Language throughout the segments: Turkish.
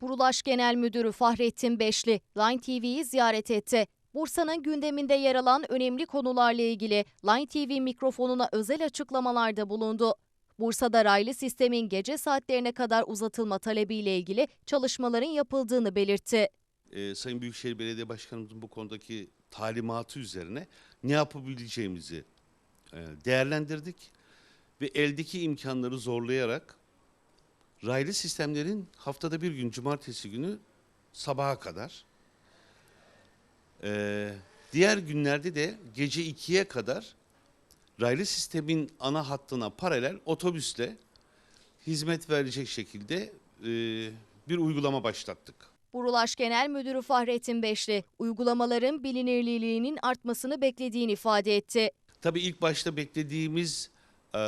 Burulaş Genel Müdürü Fahrettin Beşli, Line TV'yi ziyaret etti. Bursa'nın gündeminde yer alan önemli konularla ilgili Line TV mikrofonuna özel açıklamalarda bulundu. Bursa'da raylı sistemin gece saatlerine kadar uzatılma talebiyle ilgili çalışmaların yapıldığını belirtti. e, Sayın Büyükşehir Belediye Başkanımızın bu konudaki talimatı üzerine ne yapabileceğimizi e, değerlendirdik ve eldeki imkanları zorlayarak raylı sistemlerin haftada bir gün cumartesi günü sabaha kadar e, diğer günlerde de gece 2'ye kadar raylı sistemin ana hattına paralel otobüsle hizmet verecek şekilde e, bir uygulama başlattık. Burulaş Genel Müdürü Fahrettin Beşli, uygulamaların bilinirliğinin artmasını beklediğini ifade etti. Tabii ilk başta beklediğimiz e,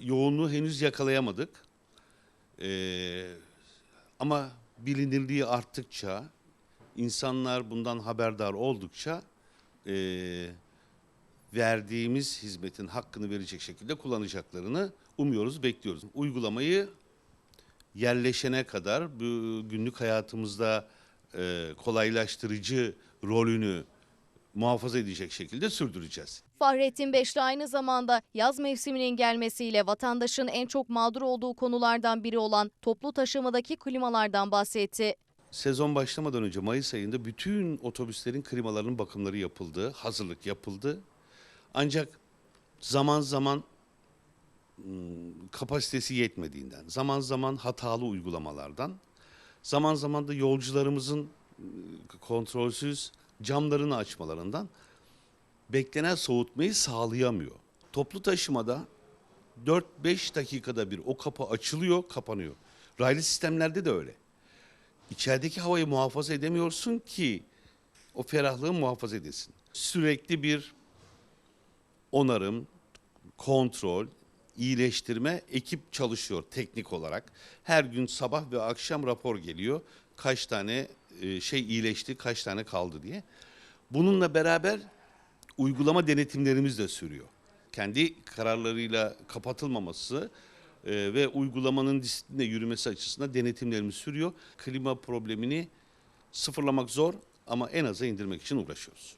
yoğunluğu henüz yakalayamadık. E, ama bilinirliği arttıkça, insanlar bundan haberdar oldukça e, verdiğimiz hizmetin hakkını verecek şekilde kullanacaklarını umuyoruz, bekliyoruz. Uygulamayı yerleşene kadar bu günlük hayatımızda e, kolaylaştırıcı rolünü muhafaza edecek şekilde sürdüreceğiz. Fahrettin Beşli aynı zamanda yaz mevsiminin gelmesiyle vatandaşın en çok mağdur olduğu konulardan biri olan toplu taşımadaki klimalardan bahsetti. Sezon başlamadan önce Mayıs ayında bütün otobüslerin klimalarının bakımları yapıldı, hazırlık yapıldı. Ancak zaman zaman hmm, kapasitesi yetmediğinden, zaman zaman hatalı uygulamalardan, zaman zaman da yolcularımızın hmm, kontrolsüz camlarını açmalarından beklenen soğutmayı sağlayamıyor. Toplu taşımada 4-5 dakikada bir o kapı açılıyor, kapanıyor. Raylı sistemlerde de öyle. İçerideki havayı muhafaza edemiyorsun ki o ferahlığı muhafaza edesin. Sürekli bir onarım, kontrol, iyileştirme ekip çalışıyor teknik olarak. Her gün sabah ve akşam rapor geliyor. Kaç tane e, şey iyileşti, kaç tane kaldı diye. Bununla beraber uygulama denetimlerimiz de sürüyor. Kendi kararlarıyla kapatılmaması e, ve uygulamanın disiplinle yürümesi açısından denetimlerimiz sürüyor. Klima problemini sıfırlamak zor ama en aza indirmek için uğraşıyoruz.